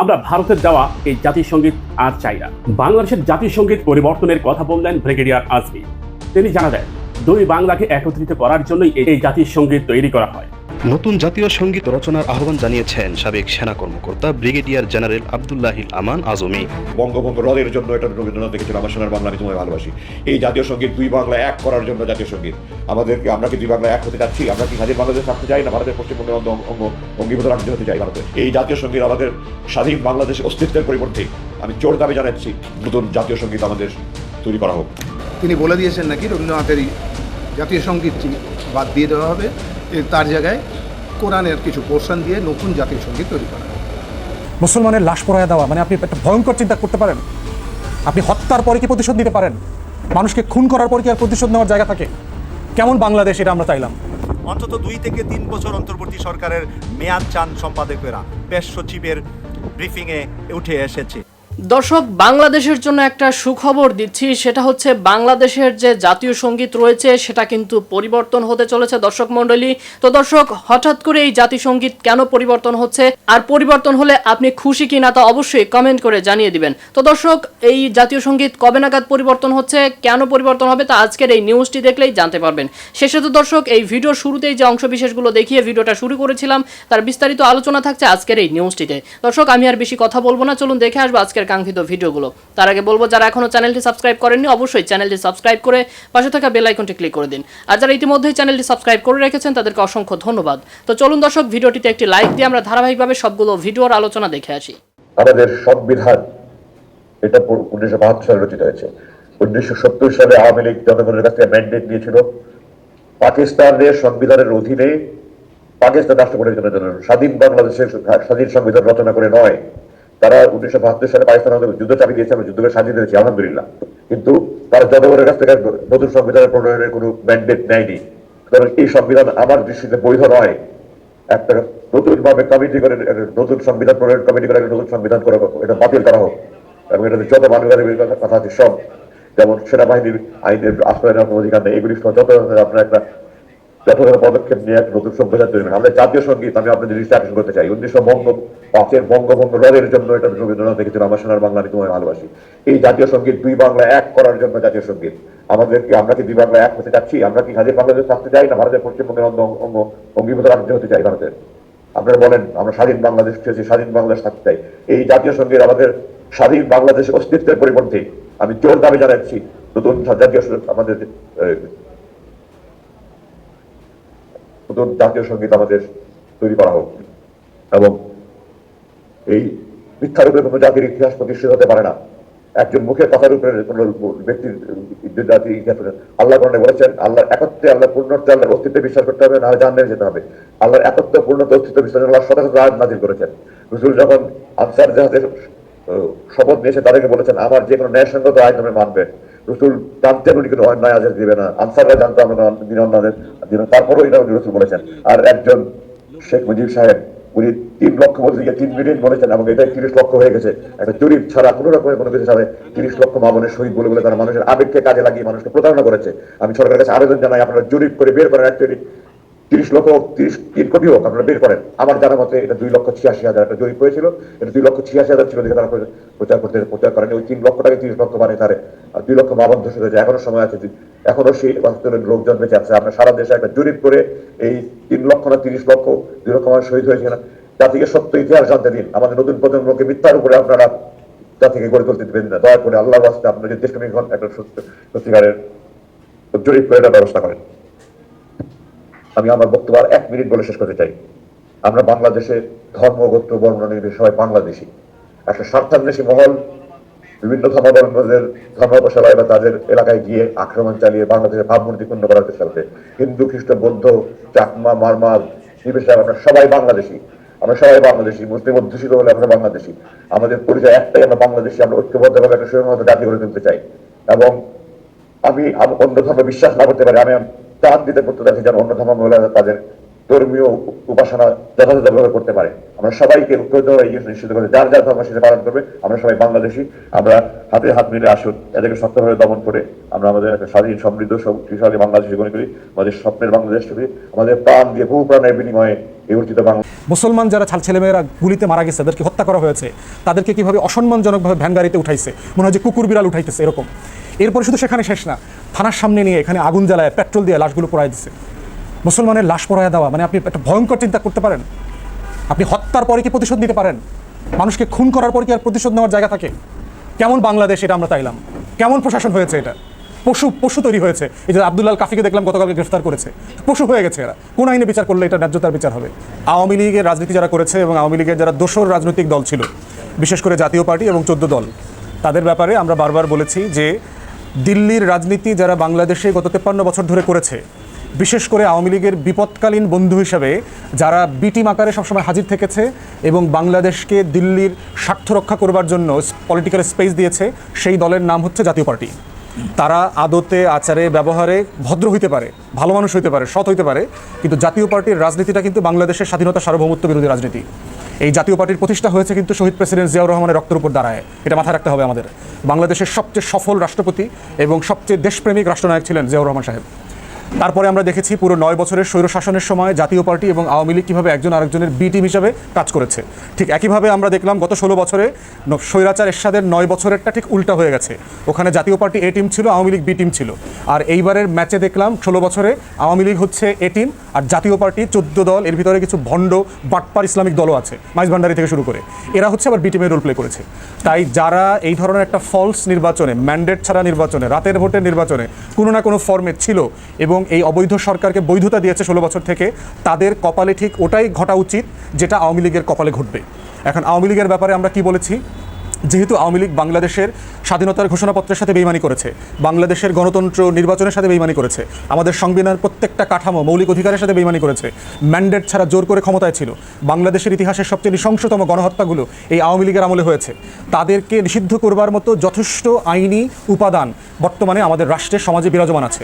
আমরা ভারতের দেওয়া এই জাতীয় সংগীত আর চাই না। বাংলাদেশের জাতীয় সংগীত পরিবর্তনের কথা বললেন ব্রিগেডিয়ার আজমি। তিনি জানালেন দুই বাংলাকে একত্রিত করার জন্যই এই জাতীয় সংগীত তৈরি করা হয়। নতুন জাতীয় সংগীত রচনার আহ্বান জানিয়েছেন সাবেক সেনা কর্মকর্তা ব্রিগেডিয়ার জেনারেল আবদুল্লাহিল আমান আজমি। বঙ্গভঙ্গ রদের জন্য এটা রবীন্দ্রনাথ লিখেছিল আমার সোনার বাংলা আমি তোমায় ভালোবাসি। এই জাতীয় সংগীত দুই বাংলা এক করার জন্য জাতীয় সংগীত। আমাদেরকে আমরা কি দুই বাংলা এক হতে যাচ্ছি আমরা কি স্বাধীন বাংলাদেশ থাকতে চাই না ভারতের পশ্চিমবঙ্গের অঙ্গ অঙ্গ অঙ্গীভূত রাজ্য হতে চাই ভারতের এই জাতীয় সংগীত আমাদের স্বাধীন বাংলাদেশের অস্তিত্বের পরিবর্তে আমি জোর দাবি জানাচ্ছি নতুন জাতীয় সংগীত আমাদের তৈরি করা হোক। তিনি বলে দিয়েছেন নাকি রবীন্দ্রনাথের এই জাতীয় সঙ্গীতটি বাদ দিয়ে দেওয়া হবে। তার জায়গায় কোরআনের কিছু পোর্শন দিয়ে নতুন জাতীয় সংগীত তৈরি করা। মুসলমানের লাশ পড়ায় দেওয়া মানে আপনি একটা ভয়ঙ্কর চিন্তা করতে পারেন। আপনি হত্যার পরে কি প্রতিশোধ নিতে পারেন? মানুষকে খুন করার পর কি আর প্রতিশোধ নেওয়ার জায়গা থাকে? কেমন বাংলাদেশ এটা আমরা চাইলাম? অন্তত দুই থেকে তিন বছর অন্তর্বর্তী সরকারের মেয়াদ চান সম্পাদকেরা। পেশ সচিবের ব্রিফিংয়ে উঠে এসেছে। দর্শক, বাংলাদেশের জন্য একটা সুখবর দিচ্ছি, সেটা হচ্ছে বাংলাদেশের যে জাতীয় সংগীত রয়েছে, সেটা কিন্তু পরিবর্তন হতে চলেছে দর্শক মণ্ডলী। তো দর্শক, হঠাৎ করে এই জাতীয় সংগীত কেন পরিবর্তন হচ্ছে, আর পরিবর্তন হলে আপনি খুশি কি না তা অবশ্যই কমেন্ট করে জানিয়ে দিবেন। তো দর্শক, এই জাতীয় সংগীত কবে নাগাদ পরিবর্তন হচ্ছে, কেন পরিবর্তন হবে তা আজকের এই নিউজটি দেখলেই জানতে পারবেন। শেষে তো দর্শক, এই ভিডিও শুরুতেই যে অংশবিশেষগুলো দেখিয়ে ভিডিওটা শুরু করেছিলাম, তার বিস্তারিত আলোচনা থাকছে আজকের এই নিউজটিতে দর্শক, আমি আর বেশি কথা বলব না, চলুন দেখে আসব আজকের কাঙ্ক্ষিত ভিডিওগুলো। তার আগে বলব, যারা এখনও চ্যানেলটি সাবস্ক্রাইব করেননি, অবশ্যই চ্যানেলটি সাবস্ক্রাইব করে পাশে থাকা বেল আইকনটি ক্লিক করে দিন। আর যারা ইতিমধ্যেই চ্যানেলটি সাবস্ক্রাইব করে রেখেছেন, তাদেরকে অসংখ্য ধন্যবাদ। তো চলুন দর্শক, ভিডিওটিতে একটি লাইক দিয়ে আমরা ধারাবাহিকভাবে সবগুলো ভিডিওর আলোচনা দেখে আসি। আমাদের সংবিধান, এটা উনিশশো বাহাত্তর সালে রচিত হয়েছে। উনিশশো সত্তর সালে আওয়ামী লীগ জনগণের কাছ ম্যান্ডেট নিয়েছিল। পাকিস্তানের সংবিধানের অধীনে পাকিস্তান রাষ্ট্র পরিচালনার জন্য স্বাধীন বাংলাদেশের স্বাধীন সংবিধান রচনা করে নয়। তারা উনিশশো বাহাত্তর সালে পাকিস্তান যুদ্ধ চাপিয়ে দিয়েছে, আমরা যুদ্ধকে স্বাধীন হয়েছি আলহামদুলিল্লাহ। কিন্তু তারা জনগণের কাছ থেকে নতুন সংবিধানের প্রণয়নের কোনো ম্যান্ডেট নেয়নি। সুতরাং এই সংবিধান আমার দৃষ্টিতে বৈধ নয়। একটা নতুন ভাবে কমিটি করে নতুন সংবিধান প্রণয়ন কমিটি করে নতুন সংবিধান করা, এটা বাতিল করা হোক। এবং এটাতে যত মানবাধিকারের কথা আছে, সব। যেমন সেনাবাহিনীর আইনের আশ্রয় নেওয়ার কোনো অধিকার নেই, এগুলি যত আপনার একটা যথাযথ পদক্ষেপ নিয়ে একটা নতুন সংবিধান তৈরি। আমরা জাতীয় সংগীত, আমি আপনাদের দৃষ্টি আকর্ষণ করতে চাই। উনিশশো বঙ্গ, পাঁচের বঙ্গভঙ্গ রদের জন্য এটা রবীন্দ্রনাথ দেখেছিল আমার সোনার বাংলা, আমি তোমায় ভালোবাসি। এই জাতীয় সংগীত, দুই বাংলা এক করার জন্য জাতীয় সংগীত। আমাদেরকে, আমরা কি দুই বাংলা এক হতে চাচ্ছি? আমরা কি স্বাধীন বাংলাদেশ থাকতে চাই না ভারতের পশ্চিমবঙ্গের অঙ্গ অঙ্গ, অঙ্গীভূত রাজ্য হতে চাই ভারতের? আপনারা বলেন, আমরা স্বাধীন বাংলাদেশ চেয়েছি, স্বাধীন বাংলাদেশ থাকতে চাই। এই জাতীয় সংগীত আমাদের স্বাধীন বাংলাদেশের অস্তিত্বের পরিবর্তে আমি জোর দাবি জানাচ্ছি, নতুন জাতীয় আমাদের নতুন জাতীয় সংগীত আমাদের তৈরি করা হোক। এবং এই মিথ্যার উপরে কোনো জাতির ইতিহাস প্রতিষ্ঠিত হতে পারে না। একজন মুখের কথার উপরে কোনো ব্যক্তির যে জাতির ইতিহাস আল্লাহ কোরআনে বলেছেন, আল্লাহর একত্রে আল্লাহ পূর্ণত্বে আল্লাহর অস্তিত্বে বিশ্বাস করতে হবে না জানলে যেতে হবে। আল্লাহর একত্র পূর্ণত্ব অস্তিত্ব বিশ্বাস আল্লাহ শত আয়াত নাজিল করেছেন। রসুল যখন আনসার জাহাজের শপথ নিয়েছে, তাদেরকে বলেছেন, আমার যে কোনো ন্যায়সঙ্গত আইন তুমি মানবে। রসুল জানতেন উনি কোনো অন্যায় আদেশ দিবে না। আনসাররা জানতো আমরা দিন অন্যায়ের দিন তারপরেও এটা উনি রসুল বলেছেন। আর একজন শেখ মুজিব সাহেব, উনি তিন লক্ষ বলতে গিয়ে তিন মিনিট বলেছেন এবং এটাই তিরিশ লক্ষ হয়ে গেছে। একটা জরিপ ছাড়া কোনো রকমের কোনো কিছু ছাড়া তিরিশ লক্ষ মামনের শহীদ বলে বলে তারা মানুষের আবেগকে কাজে লাগিয়ে মানুষকে প্রতারণা করেছে। আমি সরকারের কাছে আবেদন জানাই, আপনারা জরিপ করে বের করেন অ্যাকচুয়ালি তিরিশ লক্ষ তিরিশ তিন কোটি হোক, আপনারা বের করেন। আমার জানা মতে এটা দুই লক্ষ ছিয়াশি হাজার একটা জরিপ হয়েছিল। এটা দুই লক্ষ ছিয়াশি হাজার ছিল তারা প্রচার- করতে প্রচার করেনি। ওই তিন লক্ষ টাকা তিরিশ লক্ষ মানে তারে। আর দুই লক্ষ মামন ধসে হয়েছে এখনও সময় আছে এখনও সেই লোকজন বেঁচে আছে। আমরা সারা দেশে একটা জরিপ করে এই তিন লক্ষ না তিরিশ লক্ষ দুই লক্ষ মানুষ শহীদ হয়েছে না। জাতিকে সত্য ইতিহাস জানতে দিন। আমাদের নতুন প্রজন্মকে মিথ্যার উপরে আপনারা জাতিকে গড়ে তুলতে দেবেন না। দয়া করে আল্লাহর বাস্তে আপনারা যে দেশপ্রেমিক একটা সত্যিকারের জরিপ করে ব্যবস্থা করেন। আমি আমার বক্তব্য আর এক মিনিট বলে শেষ করতে চাই। আমরা বাংলাদেশে ধর্ম, গোত্র, বর্ণ, নির্বিশেষে সবাই বাংলাদেশি। একটা স্বার্থান্বেষী মহল, বিভিন্ন ধর্মাবলম্বীদের ধর্মপ্রসারায় বা তাদের এলাকায় গিয়ে আক্রমণ চালিয়ে বাংলাদেশের ভাবমূর্তি পূর্ণ করার চেষ্টা করছে। হিন্দু, খ্রিস্ট, বৌদ্ধ, চাকমা মারমা নির্বিশেষে আমরা সবাই বাংলাদেশি। আমরা সবাই বাংলাদেশি, মুসলিম অধ্যুষিত হলে আমরা বাংলাদেশি। আমাদের পরিচয় একটাই, আমরা বাংলাদেশি, আমরা ঐক্যবদ্ধভাবে একটা সুসংহত জাতি গড়ে তুলতে চাই। এবং আম- অন্য ধর্মে বিশ্বাস না করতে পারি আমি চাঁদ দিতে পড়তে আছে যেন অন্য ধর্ম মহিলারা তাদের ধর্মীয় উপাসনা যথাযথভাবে করতে পারে। আমরা সবাইকে নিশ্চিত করে যার যার ধর্ম সেটা পালন করবে, আমরা সবাই বাংলাদেশি, আমরা হাতে হাত মিলে আসুন, এদেরকে শক্তভাবে দমন করে আমরা আমাদের একটা স্বাধীন, সমৃদ্ধ শক্তিশালী বাংলাদেশ জীবন করি, আমাদের স্বপ্নের বাংলাদেশ করি আমাদের প্রাণ দিয়ে বহু প্রাণের বিনিময়ে এই অর্জিত বাংলা মুসলমান যারা ছাল ছেলেমেয়েরা গুলিতে মারা গেছে, তাদেরকে হত্যা করা হয়েছে, তাদেরকে কীভাবে অসম্মানজনকভাবে ভ্যান গাড়িতে উঠাইছে, মনে হয় যে কুকুর বিড়াল উঠাইতেছে, এরকম। এরপরে শুধু সেখানে শেষ না, থানার সামনে নিয়ে এখানে আগুন জ্বালায়, পেট্রোল দিয়ে লাশগুলো পোড়ায় দিচ্ছে মুসলমানের লাশ পড়ায় দেওয়া মানে আপনি একটা ভয়ঙ্কর চিন্তা করতে পারেন। আপনি হত্যার পরে কি প্রতিশোধ নিতে পারেন? মানুষকে খুন করার পর কি আর প্রতিশোধ নেওয়ার জায়গা থাকে? কেমন বাংলাদেশ এটা আমরা চাইলাম? কেমন প্রশাসন হয়েছে এটা? পশু পশু তৈরি হয়েছে। এই যে আব্দুল্লাল কাফিকে দেখলাম গতকালকে গ্রেফতার করেছে। পশু হয়ে গেছে এরা। কোন আইনে বিচার করলে এটা ন্যায্যতার বিচার হবে? আওয়ামী লীগের রাজনীতি যারা করেছে এবং আওয়ামী লীগের যারা দোসর রাজনৈতিক দল ছিল, বিশেষ করে জাতীয় পার্টি এবং চোদ্দ দল, তাদের ব্যাপারে আমরা বারবার বলেছি যে দিল্লির রাজনীতি যারা বাংলাদেশে গত তেপ্পান্ন বছর ধরে করেছে, বিশেষ করে আওয়ামী লীগের বিপদকালীন বন্ধু হিসেবে যারা বিটিম আকারে সবসময় হাজির থেকেছে এবং বাংলাদেশকে দিল্লির স্বার্থ রক্ষা করবার জন্য পলিটিক্যাল স্পেস দিয়েছে, সেই দলের নাম হচ্ছে জাতীয় পার্টি। তারা আদতে, আচারে, ব্যবহারে ভদ্র হইতে পারে, ভালো মানুষ হইতে পারে, সৎ হইতে পারে। কিন্তু জাতীয় পার্টির রাজনীতিটা কিন্তু বাংলাদেশের স্বাধীনতা সার্বভৌমত্ব বিরোধী রাজনীতি। এই জাতীয় পার্টির প্রতিষ্ঠা হয়েছে কিন্তু শহীদ প্রেসিডেন্ট জিয়াউর রহমানের রক্তের উপর দাঁড়ায় এটা মাথায় রাখতে হবে আমাদের। বাংলাদেশের সবচেয়ে সফল রাষ্ট্রপতি এবং সবচেয়ে দেশপ্রেমিক রাষ্ট্রনায়ক ছিলেন জিয়াউর রহমান সাহেব। তারপরে আমরা দেখেছি পুরো নয় বছরের স্বৈরশাসনের সময় জাতীয় পার্টি এবং আওয়ামী লীগ কীভাবে একজন আরেকজনের বি টিম হিসাবে কাজ করেছে। ঠিক একইভাবে আমরা দেখলাম গত ষোলো বছরে স্বৈরাচার এরশাদের নয় বছরেরটা ঠিক উল্টা হয়ে গেছে। ওখানে জাতীয় পার্টি এ টিম ছিল, আওয়ামী লীগ বি টিম ছিল। আর এইবারের ম্যাচে দেখলাম ষোলো বছরে আওয়ামী লীগ হচ্ছে এ টিম আর জাতীয় পার্টি চোদ্দ দল, এর ভিতরে কিছু ভণ্ড বাটপার ইসলামিক দলও আছে, মাইজ ভান্ডারি থেকে শুরু করে। এরা হচ্ছে আবার বি টিমের রোল প্লে করেছে। তাই যারা এই ধরনের একটা ফলস নির্বাচনে ম্যান্ডেট ছাড়া নির্বাচনে, রাতের ভোটের নির্বাচনে কোনো না কোনো ফর্মে ছিল এবং এই অবৈধ সরকারকে বৈধতা দিয়েছে ষোলো বছর থেকে, তাদের কপালে ঠিক ওটাই ঘটা উচিত যেটা আওয়ামী লীগের কপালে ঘটবে। এখন আওয়ামী লীগের ব্যাপারে আমরা কি বলেছি? যেহেতু আওয়ামী লীগ বাংলাদেশের স্বাধীনতার ঘোষণাপত্রের সাথে বেইমানি করেছে, বাংলাদেশের গণতন্ত্র নির্বাচনের সাথে বেইমানি করেছে, আমাদের সংবিধানের প্রত্যেকটা কাঠামো মৌলিক অধিকারের সাথে বেইমানি করেছে, ম্যান্ডেট ছাড়া জোর করে ক্ষমতায় ছিল, বাংলাদেশের ইতিহাসের সবচেয়ে নৃশংসতম গণহত্যাগুলো এই আওয়ামী লীগের আমলে হয়েছে। তাদেরকে নিষিদ্ধ করবার মতো যথেষ্ট আইনি উপাদান বর্তমানে আমাদের রাষ্ট্রের সমাজে বিরাজমান আছে।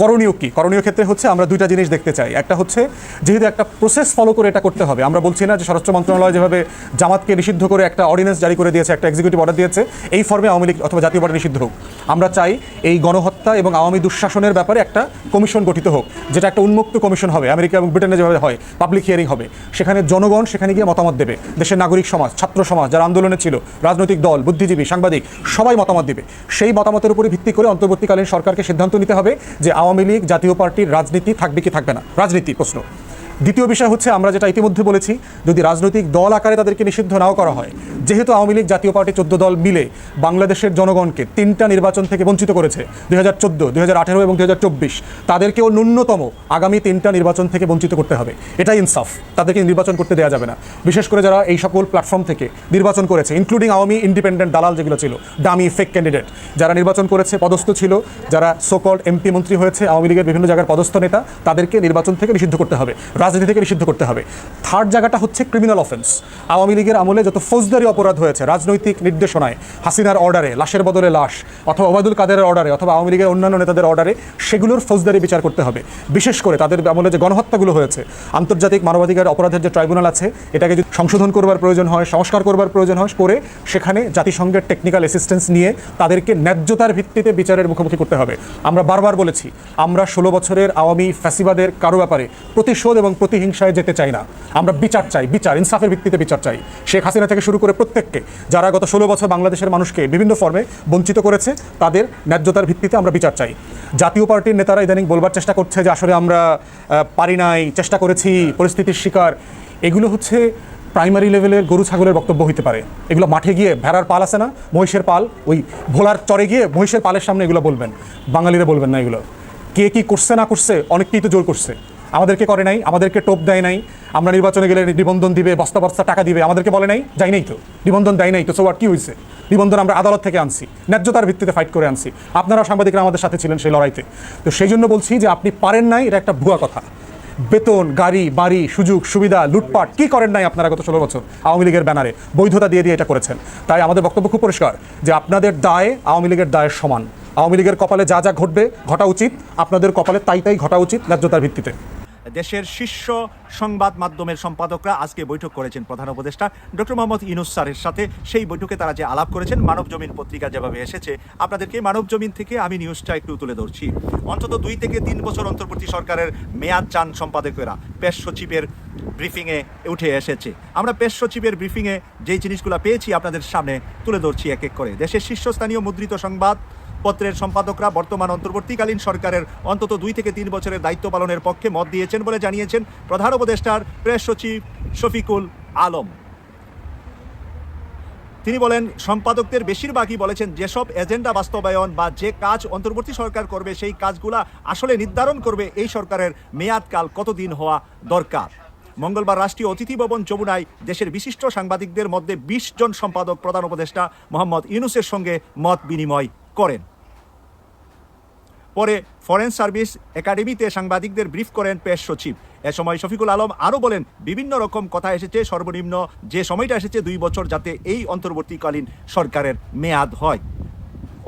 করণীয় কী? করণীয় ক্ষেত্রে হচ্ছে আমরা দুইটা জিনিস দেখতে চাই। একটা হচ্ছে যেহেতু একটা প্রসেস ফলো করে এটা করতে হবে, আমরা বলছি না যে স্বরাষ্ট্র মন্ত্রণালয় যেভাবে জামাতকে নিষিদ্ধ করে একটা অর্ডিন্যান্স জারি করে দিয়েছে, একটা এক্সিকিউটিভ অর্ডার দিয়েছে, এই ফর্মে আওয়ামী লীগ অথবা জাতীয় পার্টি নিষিদ্ধ হোক। আমরা চাই এই গণহত্যা এবং আওয়ামী দুঃশাসনের ব্যাপারে একটা কমিশন গঠিত হোক, যেটা একটা উন্মুক্ত কমিশন হবে, আমেরিকা এবং ব্রিটেনে যেভাবে হয় পাবলিক হিয়ারিং হবে। সেখানে জনগণ সেখানে গিয়ে মতামত দেবে, দেশের নাগরিক সমাজ, ছাত্র সমাজ, যারা আন্দোলনে ছিল, রাজনৈতিক দল, বুদ্ধিজীবী, সাংবাদিক, সবাই মতামত দেবে। সেই মতামতের উপরে ভিত্তি করে অন্তর্বর্তীকালীন সরকারকে সিদ্ধান্ত নিতে হবে যে আওয়ামী লীগ জাতীয় পার্টির রাজনীতি থাকবে কি থাকবে না? রাজনীতি প্রশ্ন। দ্বিতীয় বিষয় হচ্ছে আমরা যেটা ইতিমধ্যে বলেছি, যদি রাজনৈতিক দল আকারে তাদেরকে নিষিদ্ধ নাও করা হয়, যেহেতু আওয়ামী লীগ জাতীয় পার্টি চোদ্দ দল মিলে বাংলাদেশের জনগণকে তিনটা নির্বাচন থেকে বঞ্চিত করেছে, দুই হাজার চোদ্দ, দুই হাজার আঠেরো এবং দুই হাজার চব্বিশ, তাদেরকেও ন্যূনতম আগামী তিনটা নির্বাচন থেকে বঞ্চিত করতে হবে। এটাই ইনসাফ, তাদেরকে নির্বাচন করতে দেওয়া যাবে না। বিশেষ করে যারা এই সকল প্ল্যাটফর্ম থেকে নির্বাচন করেছে ইনক্লুডিং আওয়ামী ইন্ডিপেন্ডেন্ট দালাল যেগুলো ছিল ডামি ফেক ক্যান্ডিডেট যারা নির্বাচন করেছে পদস্থ ছিল, যারা সোকল্ড এমপি মন্ত্রী হয়েছে, আওয়ামী লীগের বিভিন্ন জায়গার পদস্থ নেতা, তাদেরকে নির্বাচন থেকে নিষিদ্ধ করতে হবে। রাজনীতি থেকে নিষিদ্ধ করতে হবে। থার্ড জায়গাটা হচ্ছে ক্রিমিনাল অফেন্স আওয়ামী লীগের আমলে যত ফৌজদারি অপরাধ হয়েছে, রাজনৈতিক নির্দেশনায়, হাসিনার অর্ডারে লাশের বদলে লাশ, অথবা ওবায়দুল কাদেরের অর্ডারে অথবা আওয়ামী লীগের অন্যান্য নেতাদের অর্ডারে সেগুলোর ফৌজদারি বিচার করতে হবে। বিশেষ করে তাদের আমলে যে গণহত্যাগুলো হয়েছে, আন্তর্জাতিক মানবাধিকার অপরাধের যে ট্রাইব্যুনাল আছে, এটাকে যদি সংশোধন করবার প্রয়োজন হয়, সংস্কার করবার প্রয়োজন হয়, করে সেখানে জাতিসংঘের টেকনিক্যাল অ্যাসিস্ট্যান্স নিয়ে তাদেরকে ন্যায্যতার ভিত্তিতে বিচারের মুখোমুখি করতে হবে। আমরা বারবার বলেছি, আমরা ষোলো বছরের আওয়ামী ফ্যাসিবাদের কারও ব্যাপারে প্রতিশোধ এবং প্রতিহিংসায় যেতে চাই না। আমরা বিচার চাই, বিচার, ইনসাফের ভিত্তিতে বিচার চাই। শেখ হাসিনা থেকে শুরু করে প্রত্যেককে, যারা গত ষোলো বছর বাংলাদেশের মানুষকে বিভিন্ন ফর্মে বঞ্চিত করেছে, তাদের ন্যায্যতার ভিত্তিতে আমরা বিচার চাই। জাতীয় পার্টির নেতারা ইদানিং বলবার চেষ্টা করছে যে আসলে আমরা পারি নাই, চেষ্টা করেছি, পরিস্থিতির শিকার। এগুলো হচ্ছে প্রাইমারি লেভেলের গরু, ছাগলের বক্তব্য হইতে পারে। এগুলো মাঠে গিয়ে ভেড়ার পাল আছে না? মহিষের পাল? ওই ভোলার চরে গিয়ে মহিষের পালের সামনে এগুলো বলবেন। বাঙালিরা বলবেন না এগুলো। কে কি করছে না করছে, অনেককেই তো জোর করছে। আমাদেরকে করে নাই, আমাদেরকে টোপ দেয় নাই। আমরা নির্বাচনে গেলে নিবন্ধন দিবে, বস্তা বস্তা টাকা দিবে, আমাদেরকে বলে নাই, যাই নাই তো। নিবন্ধন দেয় নাই তো সো কি হয়েছে নিবন্ধন আমরা আদালত থেকে আনছি, ন্যায্যতার ভিত্তিতে ফাইট করে আনছি। আপনারা সাংবাদিকরা আমাদের সাথে ছিলেন সেই লড়াইতে। তো সেই জন্য বলছি যে আপনি পারেন নাই, এটা একটা ভুয়া কথা। বেতন, গাড়ি, বাড়ি, সুযোগ, সুবিধা, লুটপাট, কি করেন নাই আপনারা গত ষোলো বছর আওয়ামী লীগের ব্যানারে? বৈধতা দিয়ে দিয়ে এটা করেছেন। তাই আমাদের বক্তব্য খুব পরিষ্কার, যে আপনাদের দায় আওয়ামী লীগের দায়ের সমান। আওয়ামী লীগের কপালে যা যা ঘটবে, ঘটা উচিত। আপনাদের কপালে তাই তাই ঘটা উচিত ন্যায্যতার ভিত্তিতে। দেশের শীর্ষ সংবাদ মাধ্যমের সম্পাদকরা আজকে বৈঠক করেছেন প্রধান উপদেষ্টা। ডক্টর মোহাম্মদ ইনুস স্যারের সাথে সেই বৈঠকে তারা যে আলাপ করেছেন, মানব জমিন পত্রিকা যেভাবে এসেছে, আপনাদেরকে মানব জমিন থেকে আমি নিউজটা একটু তুলে ধরছি। অন্তত দুই থেকে তিন বছর অন্তর্বর্তী সরকারের মেয়াদ চান সম্পাদকেরা। পেশ সচিবের ব্রিফিংয়ে উঠে এসেছে। আমরা পেশ সচিবের ব্রিফিংয়ে যেই জিনিসগুলো পেয়েছি আপনাদের সামনে তুলে ধরছি এক এক করে। দেশের শীর্ষস্থানীয় মুদ্রিত সংবাদ পত্রের সম্পাদকরা বর্তমান অন্তর্বর্তীকালীন সরকারের অন্তত দুই থেকে তিন বছরের দায়িত্ব পালনের পক্ষে মত দিয়েছেন বলে জানিয়েছেন প্রধান উপদেষ্টার প্রেস সচিব শফিকুল আলম। তিনি বলেন, সম্পাদকদের বেশিরভাগই বলেছেন, যেসব এজেন্ডা বাস্তবায়ন বা যে কাজ অন্তর্বর্তী সরকার করবে, সেই কাজগুলা আসলে নির্ধারণ করবে এই সরকারের মেয়াদকাল কতদিন হওয়া দরকার। মঙ্গলবার রাষ্ট্রীয় অতিথি ভবন যমুনায় দেশের বিশিষ্ট সাংবাদিকদের মধ্যে বিশ জন সম্পাদক প্রধান উপদেষ্টা মোহাম্মদ ইউনুসের সঙ্গে মত বিনিময় করেন। পরে ফরেন সার্ভিস একাডেমিতে সাংবাদিকদের ব্রিফ করেন পেশ সচিব। এ সময় শফিকুল আলম আরও বলেন, বিভিন্ন রকম কথা এসেছে, সর্বনিম্ন যে সময়টা এসেছে দুই বছর যাতে এই অন্তর্বর্তীকালীন সরকারের মেয়াদ হয়।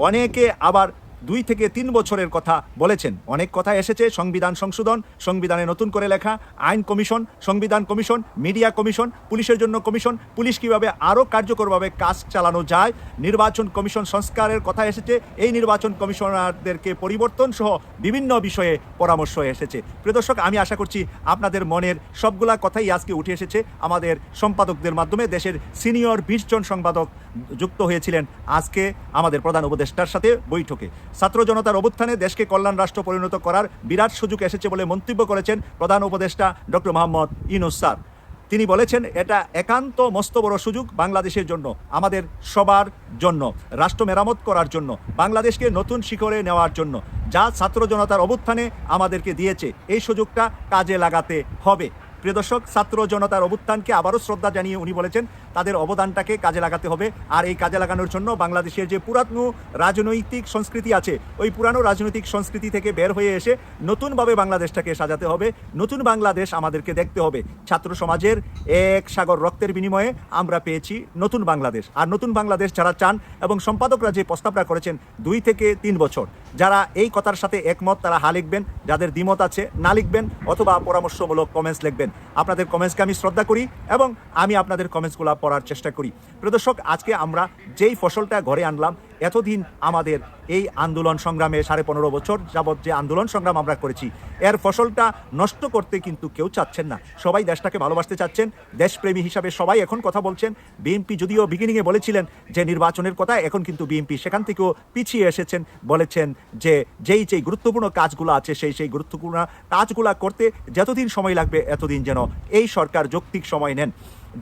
অনেকে আবার দুই থেকে তিন বছরের কথা বলেছেন। অনেক কথা এসেছে, সংবিধান সংশোধন, সংবিধানে নতুন করে লেখা, আইন কমিশন, সংবিধান কমিশন, মিডিয়া কমিশন, পুলিশের জন্য কমিশন, পুলিশ কীভাবে আরও কার্যকরভাবে কাজ চালানো যায়, নির্বাচন কমিশন সংস্কারের কথা এসেছে, এই নির্বাচন কমিশনারদেরকে পরিবর্তন সহ বিভিন্ন বিষয়ে পরামর্শ এসেছে। প্রিয় দর্শক, আমি আশা করছি আপনাদের মনের সবগুলা কথাই আজকে উঠে এসেছে। আমাদের সম্পাদকদের মাধ্যমে দেশের সিনিয়র বিশ জন সম্পাদক যুক্ত হয়েছিলেন আজকে আমাদের প্রধান উপদেষ্টার সাথে বৈঠকে। ছাত্র জনতার অভ্যুত্থানে দেশকে কল্যাণ রাষ্ট্র পরিণত করার বিরাট সুযোগ এসেছে বলে মন্তব্য করেছেন প্রধান উপদেষ্টা ডক্টর মোহাম্মদ ইনুস স্যার। তিনি বলেছেন, এটা একান্ত মস্ত বড় সুযোগ বাংলাদেশের জন্য, আমাদের সবার জন্য, রাষ্ট্র মেরামত করার জন্য, বাংলাদেশকে নতুন শিখরে নেওয়ার জন্য, যা ছাত্র জনতার অভ্যুত্থানে আমাদেরকে দিয়েছে। এই সুযোগটা কাজে লাগাতে হবে। প্রিয় দর্শক, ছাত্র জনতার অভ্যুত্থানকে আবারও শ্রদ্ধা জানিয়ে উনি বলেছেন তাদের অবদানটাকে কাজে লাগাতে হবে। আর এই কাজে লাগানোর জন্য বাংলাদেশের যে পুরাতন রাজনৈতিক সংস্কৃতি আছে, ওই পুরানো রাজনৈতিক সংস্কৃতি থেকে বের হয়ে এসে নতুনভাবে বাংলাদেশটাকে সাজাতে হবে। নতুন বাংলাদেশ আমাদেরকে দেখতে হবে। ছাত্র সমাজের এক সাগর রক্তের বিনিময়ে আমরা পেয়েছি নতুন বাংলাদেশ। আর নতুন বাংলাদেশ যারা চান এবং সম্পাদকরা যে প্রস্তাবটা করেছেন দুই থেকে তিন বছর, যারা এই কথার সাথে একমত, তারা হা লিখবেন। যাদের দ্বিমত আছে, না লিখবেন অথবা পরামর্শমূলক কমেন্টস লিখবেন। আপনাদের কমেন্টসকে আমি শ্রদ্ধা করি এবং আমি আপনাদের কমেন্টসগুলো পড়ার চেষ্টা করি। প্রদর্শক আজকে আমরা যেই ফসলটা ঘরে আনলাম এতদিন আমাদের এই আন্দোলন সংগ্রামে সাড়ে পনেরো বছর যাবৎ যে আন্দোলন সংগ্রাম আমরা করেছি, এর ফসলটা নষ্ট করতে কিন্তু কেউ চাচ্ছেন না। সবাই দেশটাকে ভালোবাসতে চাচ্ছেন, দেশপ্রেমী হিসাবে সবাই এখন কথা বলছেন। বিএনপি যদিও বিগিনিংয়ে বলেছিলেন যে নির্বাচনের কথা, এখন কিন্তু বিএনপি সেখান থেকেও পিছিয়ে এসেছেন, বলেছেন যে যেই যেই গুরুত্বপূর্ণ কাজগুলো আছে, সেই সেই গুরুত্বপূর্ণ কাজগুলো করতে যতদিন সময় লাগবে, এতদিন যেন এই সরকার যৌক্তিক সময় নেন।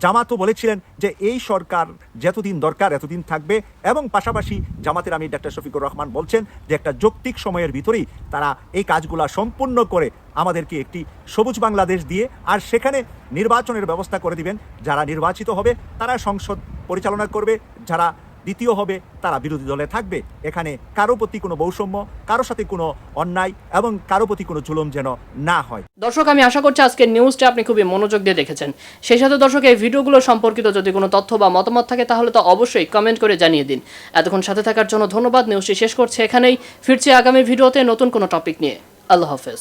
জামাতও বলেছিলেন যে এই সরকার যতদিন দরকার এতদিন থাকবে এবং পাশাপাশি জামাতের আমি ডাক্তার শফিকুর রহমান বলছেন যে একটা যৌক্তিক সময়ের ভিতরেই তারা এই কাজগুলা সম্পূর্ণ করে আমাদেরকে একটি সবুজ বাংলাদেশ দিয়ে আর সেখানে নির্বাচনের ব্যবস্থা করে দিবেন। যারা নির্বাচিত হবে তারা সংসদ পরিচালনা করবে, যারা দ্বিতীয় হবে তারা বিরোধী দলে থাকবে। এখানে কারও প্রতি কোনো বৈষম্য, কারও সাথে কোনো অন্যায় এবং কারও প্রতি কোনো জুলুম যেন না হয়। দর্শক, আমি আশা করছি আজকের নিউজটা আপনি খুবই মনোযোগ দিয়ে দেখেছেন। সেই সাথে দর্শক, এই ভিডিওগুলো সম্পর্কিত যদি কোনো তথ্য বা মতামত থাকে তাহলে তো অবশ্যই কমেন্ট করে জানিয়ে দিন। এতক্ষণ সাথে থাকার জন্য ধন্যবাদ। নিউজটি শেষ করছে এখানেই। ফিরছি আগামী ভিডিওতে নতুন কোনো টপিক নিয়ে। আল্লাহ হাফেজ।